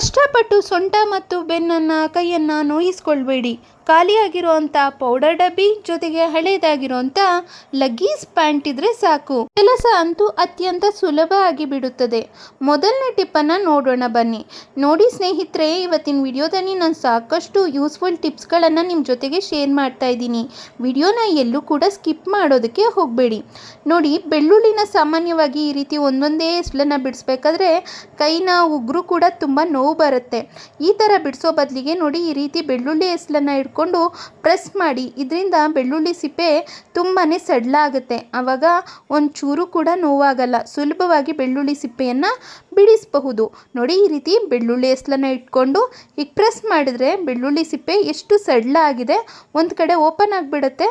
ಕಷ್ಟಪಟ್ಟು ಸೊಂಟ ಮತ್ತು ಬೆನ್ನನ್ನು ಕೈಯನ್ನು ನೋಯಿಸ್ಕೊಳ್ಬೇಡಿ. ಖಾಲಿಯಾಗಿರುವಂಥ ಪೌಡರ್ ಡಬ್ಬಿ ಜೊತೆಗೆ ಹಳೇದಾಗಿರುವಂಥ ಲಗೀಸ್ ಪ್ಯಾಂಟ್ ಇದ್ರೆ ಸಾಕು. ಕೆಲಸ ಅಂತೂ ಅತ್ಯಂತ ಸುಲಭ ಆಗಿ ಬಿಡುತ್ತದೆ ಮೊದಲನೇ ಟಿಪ್ಪನ್ನು ನೋಡೋಣ ಬನ್ನಿ. ನೋಡಿ ಸ್ನೇಹಿತರೆ, ಇವತ್ತಿನ ವಿಡಿಯೋದಲ್ಲಿ ನಾನು ಸಾಕಷ್ಟು ಯೂಸ್ಫುಲ್ ಟಿಪ್ಸ್ಗಳನ್ನು ನಿಮ್ಮ ಜೊತೆಗೆ ಶೇರ್ ಮಾಡ್ತಾ ಇದ್ದೀನಿ. ವಿಡಿಯೋನ ಎಲ್ಲೂ ಕೂಡ ಸ್ಕಿಪ್ ಮಾಡೋದಕ್ಕೆ ಹೋಗಬೇಡಿ. ನೋಡಿ, ಬೆಳ್ಳುಳ್ಳಿನ ಸಾಮಾನ್ಯವಾಗಿ ಈ ರೀತಿ ಒಂದೊಂದೇ ಎಸ್ಲನ್ನು ಬಿಡಿಸ್ಬೇಕಾದ್ರೆ ಕೈನ ಉಗುರು ಕೂಡ ತುಂಬ ನೋವು ಬರುತ್ತೆ. ಈ ಥರ ಬಿಡಿಸೋ ಬದಲಿಗೆ ನೋಡಿ ಈ ರೀತಿ ಬೆಳ್ಳುಳ್ಳಿ ಎಸ್ಲನ್ನು ಇಟ್ಕೊಂಡು ಪ್ರೆಸ್ ಮಾಡಿ. ಇದರಿಂದ ಬೆಳ್ಳುಳ್ಳಿ ಸಿಪ್ಪೆ ತುಂಬಾ ಸಡ್ಲಾಗುತ್ತೆ. ಆವಾಗ ಒಂಚೂರು ಚೂರು ಕೂಡ ನೋವಾಗಲ್ಲ. ಸುಲಭವಾಗಿ ಬೆಳ್ಳುಳ್ಳಿ ಸಿಪ್ಪೆಯನ್ನು ಬಿಡಿಸಬಹುದು. ನೋಡಿ, ಈ ರೀತಿ ಬೆಳ್ಳುಳ್ಳಿ ಎಸ್ಲನ್ನು ಇಟ್ಕೊಂಡು ಈಗ ಪ್ರೆಸ್ ಮಾಡಿದರೆ ಬೆಳ್ಳುಳ್ಳಿ ಸಿಪ್ಪೆ ಎಷ್ಟು ಸಡ್ಲ ಆಗಿದೆ, ಒಂದು ಕಡೆ ಓಪನ್ ಆಗಿಬಿಡುತ್ತೆ.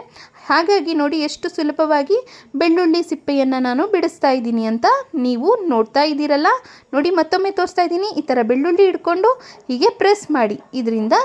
ಹಾಗಾಗಿ ನೋಡಿ, ಎಷ್ಟು ಸುಲಭವಾಗಿ ಬೆಳ್ಳುಳ್ಳಿ ಸಿಪ್ಪೆಯನ್ನು ನಾನು ಬಿಡಿಸ್ತಾ ಇದ್ದೀನಿ ಅಂತ ನೀವು ನೋಡ್ತಾ ಇದ್ದೀರಲ್ಲ. ನೋಡಿ, ಮತ್ತೊಮ್ಮೆ ತೋರಿಸ್ತಾ ಇದ್ದೀನಿ, ಈ ಥರ ಬೆಳ್ಳುಳ್ಳಿ ಹಿಡ್ಕೊಂಡು ಹೀಗೆ ಪ್ರೆಸ್ ಮಾಡಿ. ಇದರಿಂದ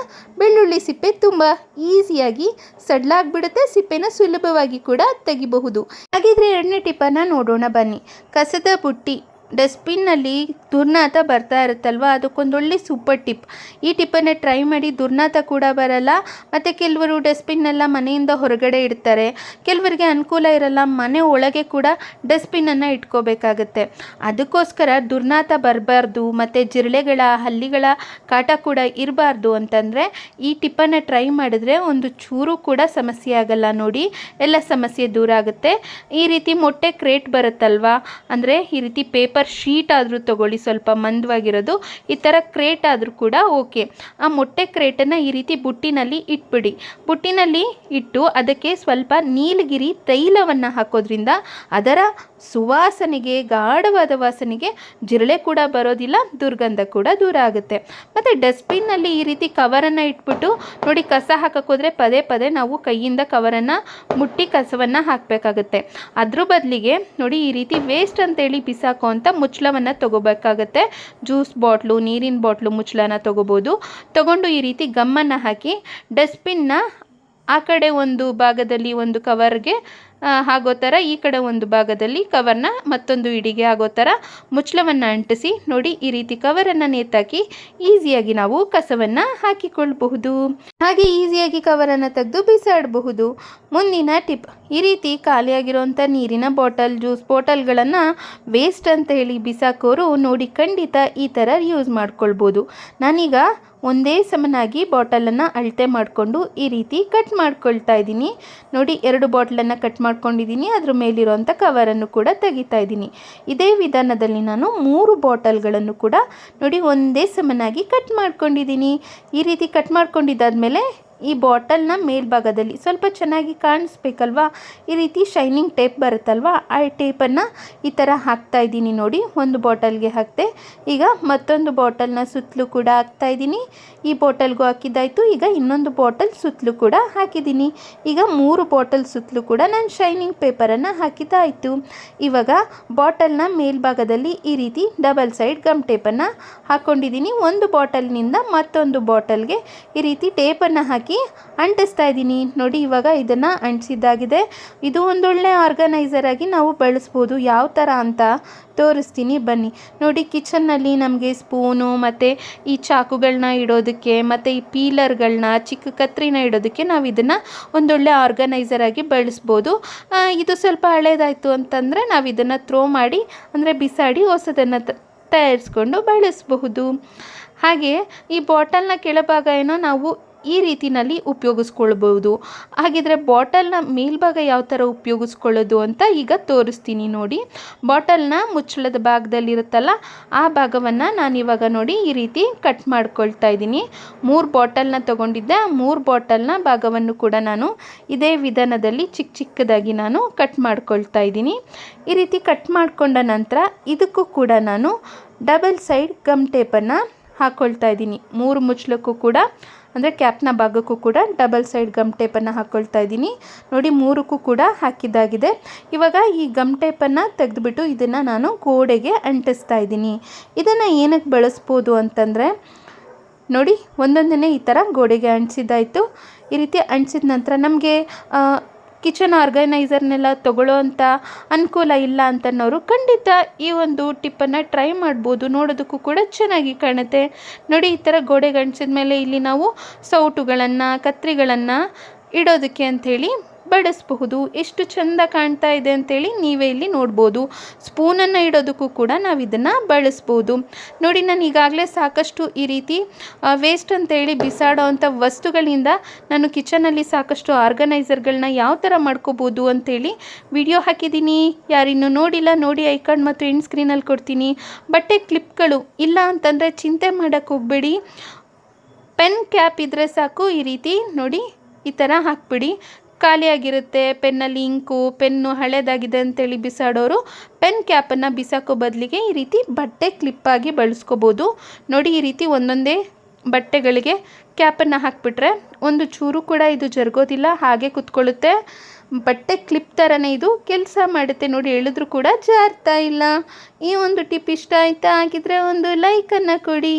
ಬೆಳ್ಳುಳ್ಳಿ ಸಿಪ್ಪೆ ತುಂಬ ಈಸಿಯಾಗಿ ಸಡ್ಲಾಗ್ಬಿಡುತ್ತೆ ಸಿಪ್ಪೆನ ಸುಲಭವಾಗಿ ಕೂಡ ತೆಗಿಬಹುದು. ಹಾಗಿದ್ರೆ ಎರಡನೇ ಟಿಪ್ಪನ್ನು ನೋಡೋಣ ಬನ್ನಿ. ಕಸದ ಬುಟ್ಟಿ. ಡಸ್ಟ್ಬಿನ್ನಲ್ಲಿ ದುರ್ನಾತ ಬರ್ತಾ ಇರುತ್ತಲ್ವ? ಅದಕ್ಕೊಂದೊಳ್ಳೆ ಸೂಪರ್ ಟಿಪ್ ಈ ಟಿಪ್ಪನ್ನು ಟ್ರೈ ಮಾಡಿ ದುರ್ನಾತ ಕೂಡ ಬರಲ್ಲ. ಮತ್ತು ಕೆಲವರು ಡಸ್ಟ್ಬಿನ್ನೆಲ್ಲ ಮನೆಯಿಂದ ಹೊರಗಡೆ ಇಡ್ತಾರೆ. ಕೆಲವರಿಗೆ ಅನುಕೂಲ ಇರಲ್ಲ. ಮನೆ ಒಳಗೆ ಕೂಡ ಡಸ್ಟ್ಬಿನ್ನನ್ನು ಇಟ್ಕೋಬೇಕಾಗತ್ತೆ. ಅದಕ್ಕೋಸ್ಕರ ದುರ್ನಾತ ಬರಬಾರ್ದು. ಮತ್ತು ಜಿರಳೆಗಳ, ಹಲ್ಲಿಗಳ ಕಾಟ ಕೂಡ ಇರಬಾರ್ದು ಅಂತಂದರೆ ಈ ಟಿಪ್ಪನ್ನು ಟ್ರೈ ಮಾಡಿದ್ರೆ ಒಂದು ಚೂರು ಕೂಡ ಸಮಸ್ಯೆ ಆಗಲ್ಲ ನೋಡಿ. ಎಲ್ಲ ಸಮಸ್ಯೆ ದೂರ ಆಗುತ್ತೆ. ಈ ರೀತಿ ಮೊಟ್ಟೆ ಕ್ರೇಟ್ ಬರುತ್ತಲ್ವಾ? ಅಂದರೆ ಈ ರೀತಿ ಪೇಪರ್ ಶೀಟ್ ಆದರೂ ತಗೊಳ್ಳಿ, ಸ್ವಲ್ಪ ಮಂದವಾಗಿರೋದು, ಈ ಥರ ಕ್ರೇಟ್ ಆದರೂ ಕೂಡ ಓಕೆ. ಆ ಮೊಟ್ಟೆ ಕ್ರೇಟನ್ನು ಈ ರೀತಿ ಬುಟ್ಟಿನಲ್ಲಿ ಇಟ್ಬಿಡಿ. ಬುಟ್ಟಿನಲ್ಲಿ ಇಟ್ಟು ಅದಕ್ಕೆ ಸ್ವಲ್ಪ ನೀಲಗಿರಿ ತೈಲವನ್ನು ಹಾಕೋದ್ರಿಂದ ಅದರ ಸುವಾಸನೆಗೆ, ಗಾಢವಾದ ವಾಸನೆಗೆ ಜಿರಳೆ ಕೂಡ ಬರೋದಿಲ್ಲ, ದುರ್ಗಂಧ ಕೂಡ ದೂರ ಆಗುತ್ತೆ. ಮತ್ತು ಡಸ್ಟ್ಬಿನ್ನಲ್ಲಿ ಈ ರೀತಿ ಕವರನ್ನು ಇಟ್ಬಿಟ್ಟು ನೋಡಿ ಕಸ ಹಾಕೋಕ್ಕೋದ್ರೆ ಪದೇ ಪದೇ ನಾವು ಕೈಯಿಂದ ಕವರನ್ನು ಮುಟ್ಟಿ ಕಸವನ್ನು ಹಾಕಬೇಕಾಗುತ್ತೆ. ಅದ್ರ ಬದಲಿಗೆ ನೋಡಿ ಈ ರೀತಿ ವೇಸ್ಟ್ ಅಂತೇಳಿ ಬಿಸಾಕೋ ಅಂತ ಮುಚ್ಚಳವನ್ನು ತೊಗೋಬೇಕಾಗುತ್ತೆ. ಜ್ಯೂಸ್ ಬಾಟ್ಲು, ನೀರಿನ ಬಾಟ್ಲು ಮುಚ್ಚಳನ ತೊಗೋಬೋದು. ತಗೊಂಡು ಈ ರೀತಿ ಗಮ್ಮನ್ನು ಹಾಕಿ ಡಸ್ಟ್ಬಿನ್ನ ಆ ಕಡೆ ಒಂದು ಭಾಗದಲ್ಲಿ ಒಂದು ಕವರ್ಗೆ ಆಗೋ ಥರ ಈ ಕಡೆ ಒಂದು ಭಾಗದಲ್ಲಿ ಕವರ್ನ ಮತ್ತೊಂದು ಇಡಿಗೆ ಆಗೋ ಥರ ಮುಚ್ಚಳವನ್ನು ಅಂಟಿಸಿ ನೋಡಿ ಈ ರೀತಿ ಕವರನ್ನು ನೇತಾಕಿ ಈಸಿಯಾಗಿ ನಾವು ಕಸವನ್ನು ಹಾಕಿಕೊಳ್ಳಬಹುದು ಹಾಗೆ ಈಸಿಯಾಗಿ ಕವರನ್ನು ತೆಗೆದು ಬಿಸಾಡಬಹುದು. ಮುಂದಿನ ಟಿಪ್, ಈ ರೀತಿ ಖಾಲಿಯಾಗಿರುವಂಥ ನೀರಿನ ಬಾಟಲ್, ಜ್ಯೂಸ್ ಬಾಟಲ್ಗಳನ್ನು ವೇಸ್ಟ್ ಅಂತ ಹೇಳಿ ಬಿಸಾಕೋರು ನೋಡಿ ಖಂಡಿತ ಈ ಥರ ಯೂಸ್ ಮಾಡ್ಕೊಳ್ಬೋದು ನಾನೀಗ ಒಂದೇ ಸಮನಾಗಿ ಬಾಟಲನ್ನು ಅಳತೆ ಮಾಡಿಕೊಂಡು ಈ ರೀತಿ ಕಟ್ ಮಾಡ್ಕೊಳ್ತಾ ಇದ್ದೀನಿ. ನೋಡಿ, ಎರಡು ಬಾಟ್ಲನ್ನು ಕಟ್ ಮಾಡ್ಕೊಂಡಿದ್ದೀನಿ. ಅದ್ರ ಮೇಲಿರುವಂಥ ಕವರನ್ನು ಕೂಡ ತೆಗಿತಾ ಇದ್ದೀನಿ. ಇದೇ ವಿಧಾನದಲ್ಲಿ ನಾನು ಮೂರು ಬಾಟಲ್ಗಳನ್ನು ಕೂಡ ನೋಡಿ ಒಂದೇ ಸಮನಾಗಿ ಕಟ್ ಮಾಡ್ಕೊಂಡಿದ್ದೀನಿ. ಈ ರೀತಿ ಕಟ್ ಮಾಡ್ಕೊಂಡಿದ್ದಾದಮೇಲೆ ಈ ಬಾಟಲ್ನ ಮೇಲ್ಭಾಗದಲ್ಲಿ ಸ್ವಲ್ಪ ಚೆನ್ನಾಗಿ ಕಾಣಿಸ್ಬೇಕಲ್ವಾ? ಈ ರೀತಿ ಶೈನಿಂಗ್ ಟೇಪ್ ಬರುತ್ತಲ್ವಾ? ಆ ಟೇಪನ್ನು ಈ ಥರ ಹಾಕ್ತಾ ಇದ್ದೀನಿ ನೋಡಿ. ಒಂದು ಬಾಟಲ್ಗೆ ಹಾಕ್ತೆ ಈಗ ಮತ್ತೊಂದು ಬಾಟಲ್ನ ಸುತ್ತಲೂ ಕೂಡ ಹಾಕ್ತಾ ಇದ್ದೀನಿ. ಈ ಬಾಟಲ್ಗೂ ಹಾಕಿದ್ದಾಯಿತು. ಈಗ ಇನ್ನೊಂದು ಬಾಟಲ್ ಸುತ್ತಲೂ ಕೂಡ ಹಾಕಿದ್ದೀನಿ. ಈಗ ಮೂರು ಬಾಟಲ್ ಸುತ್ತಲೂ ಕೂಡ ನಾನು ಶೈನಿಂಗ್ ಪೇಪರನ್ನು ಹಾಕಿದ್ದಾಯಿತು ಇವಾಗ ಬಾಟಲ್ನ ಮೇಲ್ಭಾಗದಲ್ಲಿ ಈ ರೀತಿ ಡಬಲ್ ಸೈಡ್ ಗಮ್ ಟೇಪನ್ನು ಹಾಕ್ಕೊಂಡಿದ್ದೀನಿ ಒಂದು ಬಾಟಲ್ನಿಂದ ಮತ್ತೊಂದು ಬಾಟಲ್ಗೆ ಈ ರೀತಿ ಟೇಪನ್ನು ಹಾಕಿ ಅಂಟಿಸ್ತಾ ಇದ್ದೀನಿ. ನೋಡಿ, ಇವಾಗ ಇದನ್ನು ಅಂಟಿಸಿದ್ದಾಗಿದೆ. ಇದು ಒಂದೊಳ್ಳೆ ಆರ್ಗನೈಸರ್ ಆಗಿ ನಾವು ಬಳಸ್ಬೋದು. ಯಾವ ಥರ ಅಂತ ತೋರಿಸ್ತೀನಿ. ಬನ್ನಿ. ನೋಡಿ ಕಿಚನ್ನಲ್ಲಿ ನಮಗೆ ಸ್ಪೂನು ಮತ್ತು ಈ ಚಾಕುಗಳನ್ನ ಇಡೋದಕ್ಕೆ, ಮತ್ತು ಈ ಪೀಲರ್ಗಳನ್ನ ಚಿಕ್ಕ ಕತ್ರಿನ ಇಡೋದಕ್ಕೆ ನಾವು ಇದನ್ನು ಒಂದೊಳ್ಳೆ ಆರ್ಗನೈಸರ್ ಆಗಿ ಬಳಸ್ಬೋದು. ಇದು ಸ್ವಲ್ಪ ಹಳೇದಾಯಿತು ಅಂತಂದರೆ ನಾವು ಇದನ್ನು ಥ್ರೋ ಮಾಡಿ, ಅಂದರೆ ಬಿಸಾಡಿ ಹೊಸದನ್ನು ತಯಾರಿಸ್ಕೊಂಡು ಬಳಸಬಹುದು. ಹಾಗೆ ಈ ಬಾಟಲ್ನ ಕೆಳಭಾಗ ಏನೋ ನಾವು ಈ ರೀತಿನಲ್ಲಿ ಉಪಯೋಗಿಸ್ಕೊಳ್ಬೋದು ಹಾಗಿದ್ರೆ ಬಾಟಲ್ನ ಮೇಲ್ಭಾಗ ಯಾವ ಥರ ಉಪಯೋಗಿಸ್ಕೊಳ್ಳೋದು ಅಂತ ಈಗ ತೋರಿಸ್ತೀನಿ ನೋಡಿ. ಬಾಟಲ್ನ ಮುಚ್ಚಳದ ಭಾಗದಲ್ಲಿರುತ್ತಲ್ಲ, ಆ ಭಾಗವನ್ನು ನಾನು ಇವಾಗ ನೋಡಿ ಈ ರೀತಿ ಕಟ್ ಮಾಡ್ಕೊಳ್ತಾ ಇದ್ದೀನಿ. ಮೂರು ಬಾಟಲ್ನ ತಗೊಂಡಿದ್ದೆ ಮೂರು ಬಾಟಲ್ನ ಭಾಗವನ್ನು ಕೂಡ ನಾನು ಇದೇ ವಿಧಾನದಲ್ಲಿ ಚಿಕ್ಕ ಚಿಕ್ಕದಾಗಿ ನಾನು ಕಟ್ ಮಾಡ್ಕೊಳ್ತಾ ಇದ್ದೀನಿ. ಈ ರೀತಿ ಕಟ್ ಮಾಡಿಕೊಂಡ ನಂತರ ಇದಕ್ಕೂ ಕೂಡ ನಾನು ಡಬಲ್ ಸೈಡ್ ಗಮ್ ಟೇಪನ್ನು ಹಾಕ್ಕೊಳ್ತಾ ಇದ್ದೀನಿ. ಮೂರು ಮುಚ್ಚಳಕ್ಕೂ ಕೂಡ ಅಂದರೆ ಕ್ಯಾಪ್ನ ಭಾಗಕ್ಕೂ ಕೂಡ ಡಬಲ್ ಸೈಡ್ ಗಮ್ ಟೇಪನ್ನು ಹಾಕ್ಕೊಳ್ತಾ ಇದ್ದೀನಿ. ನೋಡಿ ಮೂರಕ್ಕೂ ಕೂಡ ಹಾಕಿದ್ದಾಗಿದೆ. ಇವಾಗ ಈ ಗಮ್ ಟೇಪನ್ನು ತೆಗೆದುಬಿಟ್ಟು ಇದನ್ನು ನಾನು ಗೋಡೆಗೆ ಅಂಟಿಸ್ತಾ ಇದ್ದೀನಿ. ಇದನ್ನು ಏನಕ್ಕೆ ಬಳಸ್ಬೋದು ಅಂತಂದರೆ, ನೋಡಿ ಒಂದೊಂದನ್ನೇ ಈ ಥರ ಗೋಡೆಗೆ ಅಂಟಿಸಿದ್ದಾಯಿತು. ಈ ರೀತಿ ಅಂಟಿಸಿದ ನಂತರ ನಮಗೆ ಕಿಚನ್ ಆರ್ಗನೈಸರ್ನೆಲ್ಲ ತೊಗೊಳ್ಳೋ ಅಂಥ ಅನುಕೂಲ ಇಲ್ಲ ಅಂತನ್ನೋರು ಖಂಡಿತ ಈ ಒಂದು ಟಿಪ್ಪನ್ನು ಟ್ರೈ ಮಾಡ್ಬೋದು. ನೋಡೋದಕ್ಕೂ ಕೂಡ ಚೆನ್ನಾಗಿ ಕಾಣುತ್ತೆ. ನೋಡಿ, ಈ ಥರ ಗೋಡೆ ಗಂಟಿಸಿದ ಮೇಲೆ ಇಲ್ಲಿ ನಾವು ಸೌಟುಗಳನ್ನು, ಕತ್ರಿಗಳನ್ನು ಇಡೋದಕ್ಕೆ ಅಂಥೇಳಿ ಬಳಸಬಹುದು ಎಷ್ಟು ಚಂದ ಕಾಣ್ತಾ ಇದೆ ಅಂತೇಳಿ ನೀವೇ ಇಲ್ಲಿ ನೋಡ್ಬೋದು. ಸ್ಪೂನನ್ನು ಇಡೋದಕ್ಕೂ ಕೂಡ ನಾವು ಇದನ್ನು ಬಳಸ್ಬೋದು ನೋಡಿ, ನಾನು ಈಗಾಗಲೇ ಸಾಕಷ್ಟು ಈ ರೀತಿ ವೇಸ್ಟ್ ಅಂತೇಳಿ ಬಿಸಾಡೋ ಅಂಥ ವಸ್ತುಗಳಿಂದ ನಾನು ಕಿಚನಲ್ಲಿ ಸಾಕಷ್ಟು ಆರ್ಗನೈಸರ್ಗಳನ್ನ ಯಾವ ಥರ ಮಾಡ್ಕೋಬೋದು ಅಂತೇಳಿ ವಿಡಿಯೋ ಹಾಕಿದ್ದೀನಿ. ಯಾರಿನ್ನೂ ನೋಡಿಲ್ಲ, ನೋಡಿ ಐಕಾನ್ ಮತ್ತು ಎಂಡ್ ಸ್ಕ್ರೀನಲ್ಲಿ ಕೊಡ್ತೀನಿ. ಬಟ್ಟೆ ಕ್ಲಿಪ್ಗಳು ಇಲ್ಲ ಅಂತಂದರೆ ಚಿಂತೆ ಮಾಡೋಕ್ಕೆ ಹೋಗಬೇಡಿ. ಪೆನ್ ಕ್ಯಾಪ್ ಇದ್ದರೆ ಸಾಕು, ಈ ರೀತಿ ನೋಡಿ, ಈ ಥರ ಹಾಕ್ಬಿಡಿ. ಖಾಲಿಯಾಗಿರುತ್ತೆ. ಪೆನ್ನಲ್ಲಿ ಇಂಕು, ಪೆನ್ನು ಹಳೇದಾಗಿದೆ ಅಂತೇಳಿ ಬಿಸಾಡೋರು, ಪೆನ್ ಕ್ಯಾಪನ್ನು ಬಿಸಾಕೋ ಬದಲಿಗೆ ಈ ರೀತಿ ಬಟ್ಟೆ ಕ್ಲಿಪ್ಪಾಗಿ ಬಳಸ್ಕೋಬೋದು. ನೋಡಿ ಈ ರೀತಿ ಒಂದೊಂದೇ ಬಟ್ಟೆಗಳಿಗೆ ಕ್ಯಾಪನ್ನು ಹಾಕಿಬಿಟ್ರೆ ಒಂದು ಚೂರು ಕೂಡ ಇದು ಜರುಗೋದಿಲ್ಲ, ಹಾಗೆ ಕುತ್ಕೊಳ್ಳುತ್ತೆ. ಬಟ್ಟೆ ಕ್ಲಿಪ್ ಥರನೇ ಇದು, ಕೆಲಸ ಮಾಡುತ್ತೆ. ನೋಡಿ ಹೇಳಿದ್ರು ಕೂಡ ಜಾರ್ತಾ ಇಲ್ಲ. ಈ ಒಂದು ಟಿಪ್ ಇಷ್ಟ ಆಯಿತಾ? ಹಾಗಿದ್ರೆ ಒಂದು ಲೈಕನ್ನು ಕೊಡಿ.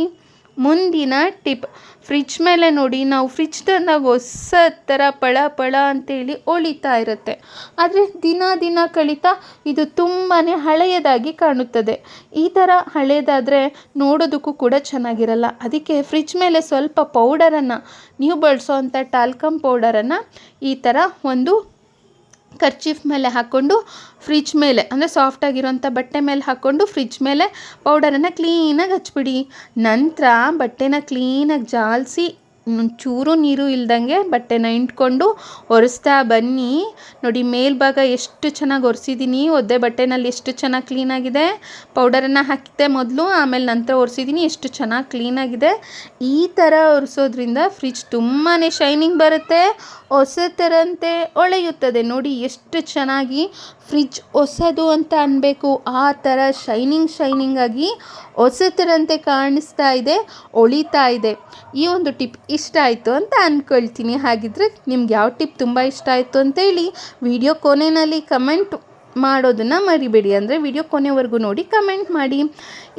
ಮುಂದಿನ ಟಿಪ್ ಫ್ರಿಜ್ ಮೇಲೆ ನೋಡಿ, ನಾವು ಫ್ರಿಜ್ ತಂದಾಗ ಹೊಸ ಥರ ಪಳ ಪಳ ಅಂತೇಳಿ ಒಳಿತಾ ಇರುತ್ತೆ. ಆದರೆ ದಿನ ದಿನ ಕಳೀತಾ ಇದು ತುಂಬಾ ಹಳೆಯದಾಗಿ ಕಾಣುತ್ತದೆ. ಈ ಥರ ಹಳೆಯದಾದರೆ ನೋಡೋದಕ್ಕೂ ಕೂಡ ಚೆನ್ನಾಗಿರಲ್ಲ. ಅದಕ್ಕೆ ಫ್ರಿಜ್ ಮೇಲೆ ಸ್ವಲ್ಪ ಪೌಡರನ್ನು, ನೀವು ಬಳಸೋ ಅಂಥ ಟಾಲ್ಕಮ್ ಪೌಡರನ್ನು ಈ ಥರ ಒಂದು ಕರ್ಚೀಫ್ ಮೇಲೆ ಹಾಕ್ಕೊಂಡು ಫ್ರಿಜ್ ಮೇಲೆ, ಅಂದರೆ ಸಾಫ್ಟಾಗಿರೋಂಥ ಬಟ್ಟೆ ಮೇಲೆ ಹಾಕ್ಕೊಂಡು ಫ್ರಿಜ್ ಮೇಲೆ ಪೌಡರನ್ನು ಕ್ಲೀನಾಗಿ ಹಚ್ಬಿಡಿ. ನಂತರ ಬಟ್ಟೆನ ಕ್ಲೀನಾಗಿ ಜಾಲಿಸಿ ಚೂರು ನೀರು ಇಲ್ದಂಗೆ ಬಟ್ಟೆನ ಇಂಟ್ಕೊಂಡು ಒರೆಸ್ತಾ ಬನ್ನಿ. ನೋಡಿ, ಮೇಲ್ಭಾಗ ಎಷ್ಟು ಚೆನ್ನಾಗಿ ಒರೆಸಿದ್ದೀನಿ ಒದ್ದೆ ಬಟ್ಟೆನಲ್ಲಿ ಎಷ್ಟು ಚೆನ್ನಾಗಿ ಕ್ಲೀನಾಗಿದೆ ಪೌಡರನ್ನು ಹಾಕಿದ್ದೆ ಮೊದಲು, ಆಮೇಲೆ ನಂತರ ಒರೆಸಿದ್ದೀನಿ ಎಷ್ಟು ಚೆನ್ನಾಗಿ ಕ್ಲೀನಾಗಿದೆ ಈ ಥರ ಒರೆಸೋದ್ರಿಂದ ಫ್ರಿಜ್ ತುಂಬಾ ಶೈನಿಂಗ್ ಬರುತ್ತೆ. ಹೊಸ ಥರಂತೆ ಹೊಳೆಯುತ್ತದೆ ನೋಡಿ, ಎಷ್ಟು ಚೆನ್ನಾಗಿ ಫ್ರಿಜ್ ಹೊಸದು ಅಂತ ಅನ್ಬೇಕು. ಆ ಥರ ಶೈನಿಂಗ್ ಶೈನಿಂಗ್ ಆಗಿ ಹೊಸತರಂತೆ ಕಾಣಿಸ್ತಾ ಇದೆ ಹೊಳಿತಾ ಇದೆ. ಈ ಒಂದು ಟಿಪ್ ಇಷ್ಟ ಆಯಿತು ಅಂತ ಅಂದ್ಕೊಳ್ತೀನಿ ಹಾಗಿದ್ರೆ ನಿಮ್ಗೆ ಯಾವ ಟಿಪ್ ತುಂಬ ಇಷ್ಟ ಆಯಿತು ಅಂತೇಳಿ ವಿಡಿಯೋ ಕೊನೆಯಲ್ಲಿ ಕಮೆಂಟ್ ಮಾಡೋದನ್ನು ಮರಿಬೇಡಿ. ಅಂದರೆ ವಿಡಿಯೋ ಕೊನೆವರೆಗೂ ನೋಡಿ, ಕಮೆಂಟ್ ಮಾಡಿ.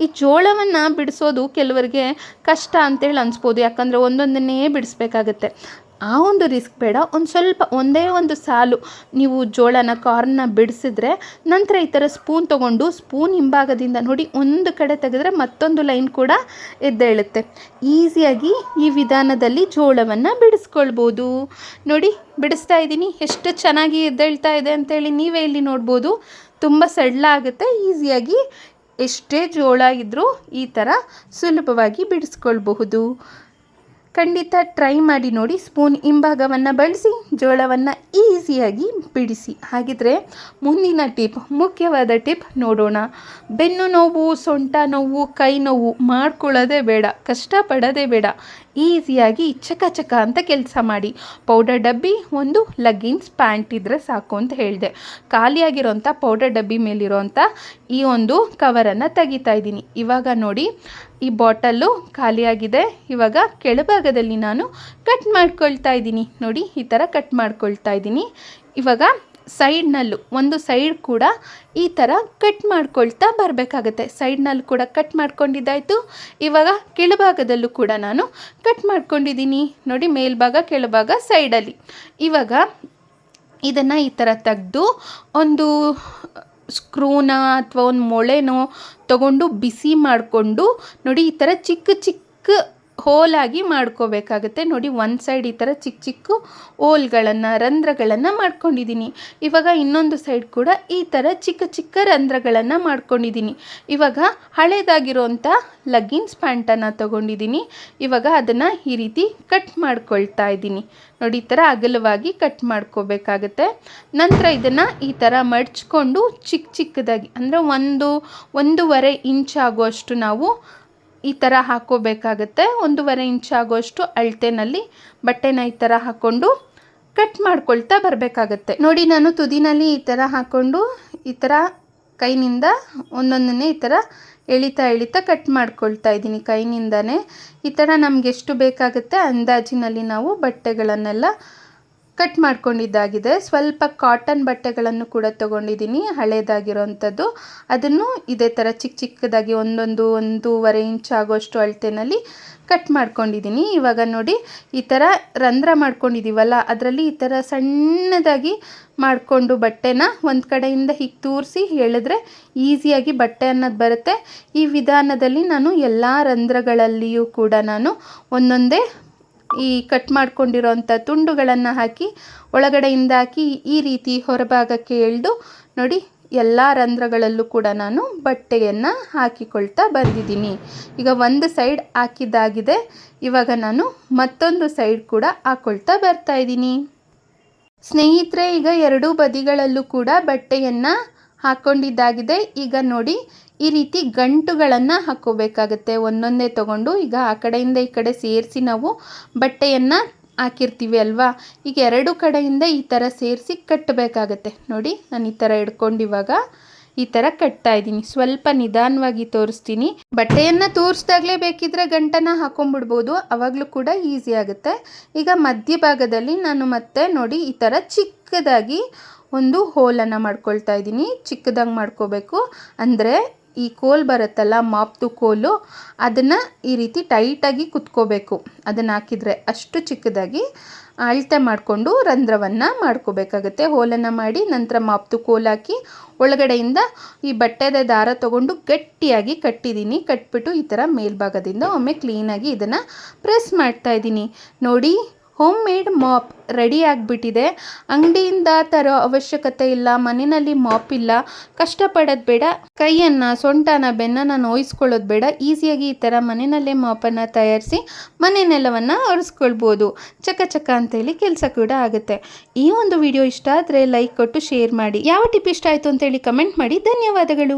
ಈ ಜೋಳವನ್ನು ಬಿಡಿಸೋದು ಕೆಲವರಿಗೆ ಕಷ್ಟ ಅಂತೇಳಿ ಅನಿಸ್ಬೋದು. ಯಾಕಂದರೆ ಒಂದೊಂದನ್ನೇ ಬಿಡಿಸ್ಬೇಕಾಗತ್ತೆ. ಆ ಒಂದು ರಿಸ್ಕ್ ಬೇಡ. ಒಂದು ಸ್ವಲ್ಪ, ಒಂದೇ ಒಂದು ಸಾಲು ನೀವು ಜೋಳನ ಕಾರ್ನ ಬಿಡಿಸಿದ್ರೆ ನಂತರ ಈ ಥರ ಸ್ಪೂನ್ ತೊಗೊಂಡು ಸ್ಪೂನ್ ಹಿಂಭಾಗದಿಂದ ನೋಡಿ ಒಂದು ಕಡೆ ತೆಗೆದ್ರೆ ಮತ್ತೊಂದು ಲೈನ್ ಕೂಡ ಎದ್ದೇಳುತ್ತೆ. ಈಸಿಯಾಗಿ ಈ ವಿಧಾನದಲ್ಲಿ ಜೋಳವನ್ನು ಬಿಡಿಸ್ಕೊಳ್ಬೋದು. ನೋಡಿ, ಬಿಡಿಸ್ತಾ ಇದ್ದೀನಿ. ಎಷ್ಟು ಚೆನ್ನಾಗಿ ಎದ್ದೇಳ್ತಾ ಇದೆ ಅಂತೇಳಿ ನೀವೇ ಇಲ್ಲಿ ನೋಡ್ಬೋದು. ತುಂಬ ಸಡ್ಲ ಆಗುತ್ತೆ. ಈಸಿಯಾಗಿ ಎಷ್ಟೇ ಜೋಳ ಇದ್ದರೂ ಈ ಥರ ಸುಲಭವಾಗಿ ಬಿಡಿಸ್ಕೊಳ್ಬಹುದು. ಖಂಡಿತ ಟ್ರೈ ಮಾಡಿ ನೋಡಿ ಸ್ಪೂನ್ ಹಿಂಭಾಗವನ್ನು ಬಳಸಿ, ಜೋಳವನ್ನು ಈಸಿಯಾಗಿ ಬಿಡಿಸಿ. ಹಾಗಿದ್ರೆ ಮುಂದಿನ ಟಿಪ್ ಮುಖ್ಯವಾದ ಟಿಪ್ ನೋಡೋಣ. ಬೆನ್ನು ನೋವು, ಸೊಂಟ ನೋವು, ಕೈ ನೋವು ಮಾಡ್ಕೊಳ್ಳೋದೇ ಬೇಡ, ಕಷ್ಟಪಡೋದೇ ಬೇಡ. ಈಸಿಯಾಗಿ ಚಕ ಚಕ ಅಂತ ಕೆಲಸ ಮಾಡಿ. ಪೌಡರ್ ಡಬ್ಬಿ, ಒಂದು ಲಗ್ಗಿನ್ಸ್ ಪ್ಯಾಂಟ್ ಇದ್ದರೆ ಸಾಕು ಅಂತ ಹೇಳಿದೆ. ಖಾಲಿಯಾಗಿರೋಂಥ ಪೌಡರ್ ಡಬ್ಬಿ ಮೇಲಿರೋಂಥ ಈ ಒಂದು ಕವರನ್ನು ತೆಗಿತಾ ಇದ್ದೀನಿ. ಇವಾಗ ನೋಡಿ ಈ ಬಾಟಲ್ಲು ಖಾಲಿಯಾಗಿದೆ. ಇವಾಗ ಕೆಳಭಾಗದಲ್ಲಿ ನಾನು ಕಟ್ ಮಾಡ್ಕೊಳ್ತಾ ಇದ್ದೀನಿ. ನೋಡಿ, ಈ ಥರ ಕಟ್ ಮಾಡ್ಕೊಳ್ತಾ ಇದ್ದೀನಿ. ಇವಾಗ ಸೈಡ್ನಲ್ಲೂ, ಒಂದು ಸೈಡ್ ಕೂಡ ಈ ಥರ ಕಟ್ ಮಾಡ್ಕೊಳ್ತಾ ಬರಬೇಕಾಗತ್ತೆ. ಸೈಡ್ನಲ್ಲಿ ಕೂಡ ಕಟ್ ಮಾಡ್ಕೊಂಡಿದ್ದಾಯಿತು. ಇವಾಗ ಕೆಳಭಾಗದಲ್ಲೂ ಕೂಡ ನಾನು ಕಟ್ ಮಾಡ್ಕೊಂಡಿದ್ದೀನಿ. ನೋಡಿ, ಮೇಲ್ಭಾಗ, ಕೆಳಭಾಗ, ಸೈಡಲ್ಲಿ. ಇವಾಗ ಇದನ್ನು ಈ ಥರ ತೆಗೆದು ಒಂದು ಸ್ಕ್ರೂನ ಅಥವಾ ಒಂದು ಮೊಳೆನೋ ತಗೊಂಡು ಬಿಸಿ ಮಾಡಿಕೊಂಡು ನೋಡಿ ಈ ಥರ ಚಿಕ್ಕ ಚಿಕ್ಕ ಹೋಲಾಗಿ ಮಾಡ್ಕೋಬೇಕಾಗುತ್ತೆ. ನೋಡಿ, ಒಂದು ಸೈಡ್ ಈ ಥರ ಚಿಕ್ಕ ಚಿಕ್ಕ ಹೋಲ್ಗಳನ್ನು, ರಂಧ್ರಗಳನ್ನು ಮಾಡ್ಕೊಂಡಿದ್ದೀನಿ. ಇವಾಗ ಇನ್ನೊಂದು ಸೈಡ್ ಕೂಡ ಈ ಥರ ಚಿಕ್ಕ ಚಿಕ್ಕ ರಂಧ್ರಗಳನ್ನು ಮಾಡ್ಕೊಂಡಿದ್ದೀನಿ. ಇವಾಗ ಹಳೇದಾಗಿರೋಂಥ ಲಗ್ಗಿನ್ಸ್ ಪ್ಯಾಂಟನ್ನು ತೊಗೊಂಡಿದ್ದೀನಿ. ಇವಾಗ ಅದನ್ನು ಈ ರೀತಿ ಕಟ್ ಮಾಡ್ಕೊಳ್ತಾ ಇದ್ದೀನಿ. ನೋಡಿ, ಈ ಥರ ಅಗಲವಾಗಿ ಕಟ್ ಮಾಡ್ಕೋಬೇಕಾಗತ್ತೆ. ನಂತರ ಇದನ್ನು ಈ ಥರ ಮಡ್ಚ್ಕೊಂಡು ಚಿಕ್ಕ ಚಿಕ್ಕದಾಗಿ, ಅಂದರೆ ಒಂದು, ಒಂದೂವರೆ ಇಂಚ್ ಆಗುವಷ್ಟು ನಾವು ಈ ಥರ ಹಾಕೋಬೇಕಾಗತ್ತೆ. ಒಂದೂವರೆ ಇಂಚ್ ಆಗೋಷ್ಟು ಅಳತೆನಲ್ಲಿ ಬಟ್ಟೆನ ಈ ಥರ ಹಾಕ್ಕೊಂಡು ಕಟ್ ಮಾಡ್ಕೊಳ್ತಾ ಬರಬೇಕಾಗತ್ತೆ. ನೋಡಿ, ನಾನು ತುದಿನಲ್ಲಿ ಈ ಥರ ಹಾಕ್ಕೊಂಡು ಈ ಥರ ಕೈನಿಂದ ಒಂದೊಂದನ್ನೇ ಈ ಥರ ಎಳಿತಾ ಎಳಿತಾ ಕಟ್ ಮಾಡ್ಕೊಳ್ತಾ ಇದ್ದೀನಿ ಕೈನಿಂದನೇ. ಈ ಥರ ನಮಗೆಷ್ಟು ಬೇಕಾಗುತ್ತೆ ಅಂದಾಜಿನಲ್ಲಿ ನಾವು ಬಟ್ಟೆಗಳನ್ನೆಲ್ಲ ಕಟ್ ಮಾಡ್ಕೊಂಡಿದ್ದಾಗಿದೆ. ಸ್ವಲ್ಪ ಕಾಟನ್ ಬಟ್ಟೆಗಳನ್ನು ಕೂಡ ತೊಗೊಂಡಿದ್ದೀನಿ. ಹಳೇದಾಗಿರೋವಂಥದ್ದು. ಅದನ್ನು ಇದೇ ಥರ ಚಿಕ್ಕ ಚಿಕ್ಕದಾಗಿ ಒಂದೊಂದು ಒಂದೂವರೆ ಇಂಚ್ ಆಗೋಷ್ಟು ಅಳತೆನಲ್ಲಿ ಕಟ್ ಮಾಡ್ಕೊಂಡಿದ್ದೀನಿ. ಇವಾಗ ನೋಡಿ, ಈ ಥರ ರಂಧ್ರ ಮಾಡ್ಕೊಂಡಿದ್ದೀವಲ್ಲ, ಅದರಲ್ಲಿ ಈ ಥರ ಸಣ್ಣದಾಗಿ ಮಾಡಿಕೊಂಡು ಬಟ್ಟೆನ ಒಂದು ಕಡೆಯಿಂದ ಹೀಗೆ ತೂರಿಸಿ ಹೇಳಿದ್ರೆ ಈಸಿಯಾಗಿ ಬಟ್ಟೆ ಅನ್ನೋದು ಬರುತ್ತೆ. ಈ ವಿಧಾನದಲ್ಲಿ ನಾನು ಎಲ್ಲ ರಂಧ್ರಗಳಲ್ಲಿಯೂ ಕೂಡ ನಾನು ಒಂದೊಂದೇ ಈ ಕಟ್ ಮಾಡ್ಕೊಂಡಿರೋಂಥ ತುಂಡುಗಳನ್ನು ಹಾಕಿ ಒಳಗಡೆಯಿಂದ ಹಾಕಿ ಈ ರೀತಿ ಹೊರಭಾಗಕ್ಕೆ ಎಳೆದು ನೋಡಿ ಎಲ್ಲ ರಂಧ್ರಗಳಲ್ಲೂ ಕೂಡ ನಾನು ಬಟ್ಟೆಯನ್ನು ಹಾಕಿಕೊಳ್ತಾ ಬಂದಿದ್ದೀನಿ. ಈಗ ಒಂದು ಸೈಡ್ ಹಾಕಿದ್ದಾಗಿದೆ. ಇವಾಗ ನಾನು ಮತ್ತೊಂದು ಸೈಡ್ ಕೂಡ ಹಾಕ್ಕೊಳ್ತಾ ಬರ್ತಾ ಇದ್ದೀನಿ. ಸ್ನೇಹಿತರೆ, ಈಗ ಎರಡೂ ಬದಿಗಳಲ್ಲೂ ಕೂಡ ಬಟ್ಟೆಯನ್ನು ಹಾಕ್ಕೊಂಡಿದ್ದಾಗಿದೆ ಈಗ ನೋಡಿ ಈ ರೀತಿ ಗಂಟುಗಳನ್ನು ಹಾಕ್ಕೋಬೇಕಾಗತ್ತೆ. ಒಂದೊಂದೇ ತಗೊಂಡು ಈಗ ಆ ಕಡೆಯಿಂದ ಈ ಕಡೆ ಸೇರಿಸಿ ನಾವು ಬಟ್ಟೆಯನ್ನು ಹಾಕಿರ್ತೀವಿ ಅಲ್ವಾ? ಈಗ ಎರಡು ಕಡೆಯಿಂದ ಈ ಥರ ಸೇರಿಸಿ ಕಟ್ಟಬೇಕಾಗತ್ತೆ. ನೋಡಿ, ನಾನು ಈ ಥರ ಹಿಡ್ಕೊಂಡಿವಾಗ ಈ ಥರ ಕಟ್ತಾ ಇದ್ದೀನಿ. ಸ್ವಲ್ಪ ನಿಧಾನವಾಗಿ ತೋರಿಸ್ತೀನಿ. ಬಟ್ಟೆಯನ್ನು ತೋರಿಸ್ದಾಗಲೇ ಬೇಕಿದ್ರೆ ಗಂಟನ್ನು ಹಾಕೊಂಡ್ಬಿಡ್ಬೋದು ಅವಾಗಲೂ ಕೂಡ ಈಸಿ ಆಗುತ್ತೆ. ಈಗ ಮಧ್ಯಭಾಗದಲ್ಲಿ ನಾನು ಮತ್ತೆ ನೋಡಿ ಈ ಥರ ಚಿಕ್ಕದಾಗಿ ಒಂದು ಹೋಲನ್ನು ಮಾಡ್ಕೊಳ್ತಾ ಇದ್ದೀನಿ. ಚಿಕ್ಕದಾಗಿ ಮಾಡ್ಕೋಬೇಕು. ಅಂದರೆ ಈ ಕೋಲ್ ಬರುತ್ತಲ್ಲ ಮಾಪ್ತು ಕೋಲು, ಅದನ್ನು ಈ ರೀತಿ ಟೈಟಾಗಿ ಕುತ್ಕೋಬೇಕು. ಅದನ್ನು ಹಾಕಿದರೆ ಅಷ್ಟು ಚಿಕ್ಕದಾಗಿ ಅಳತೆ ಮಾಡಿಕೊಂಡು ರಂಧ್ರವನ್ನು ಮಾಡ್ಕೋಬೇಕಾಗುತ್ತೆ. ಹೋಲನ್ನು ಮಾಡಿ ನಂತರ ಮಾಪ್ತು ಕೋಲ್ ಹಾಕಿ ಒಳಗಡೆಯಿಂದ ಈ ಬಟ್ಟೆದ ದಾರ ತಗೊಂಡು ಗಟ್ಟಿಯಾಗಿ ಕಟ್ಟಿದ್ದೀನಿ. ಕಟ್ಬಿಟ್ಟು ಈ ಥರ ಮೇಲ್ಭಾಗದಿಂದ ಒಮ್ಮೆ ಕ್ಲೀನಾಗಿ ಇದನ್ನು ಪ್ರೆಸ್ ಮಾಡ್ತಾಯಿದ್ದೀನಿ ನೋಡಿ ಹೋಮ್ ಮೇಡ್ ಮಾಪ್ ರೆಡಿ ಆಗಿಬಿಟ್ಟಿದೆ. ಅಂಗಡಿಯಿಂದ ತರೋ ಅವಶ್ಯಕತೆ ಇಲ್ಲ, ಮನೆಯಲ್ಲಿ ಮಾಪ್ ಇಲ್ಲ. ಕಷ್ಟಪಡೋದು ಬೇಡ, ಕೈಯನ್ನು, ಸೊಂಟನ, ಬೆನ್ನನ್ನು ನೋಯಿಸ್ಕೊಳ್ಳೋದು ಬೇಡ. ಈಸಿಯಾಗಿ ಈ ಥರ ಮನೆಯಲ್ಲೇ ಮಾಪನ್ನು ತಯಾರಿಸಿ ಮನೆ ನೆಲವನ್ನು ಒರೆಸ್ಕೊಳ್ಬೋದು. ಚಕ ಚಕ ಅಂತೇಳಿ ಕೆಲಸ ಕೂಡ ಆಗುತ್ತೆ. ಈ ಒಂದು ವಿಡಿಯೋ ಇಷ್ಟ ಆದರೆ ಲೈಕ್ ಕೊಟ್ಟು ಶೇರ್ ಮಾಡಿ. ಯಾವ ಟಿಪ್ ಇಷ್ಟ ಆಯಿತು ಅಂತೇಳಿ ಕಮೆಂಟ್ ಮಾಡಿ. ಧನ್ಯವಾದಗಳು.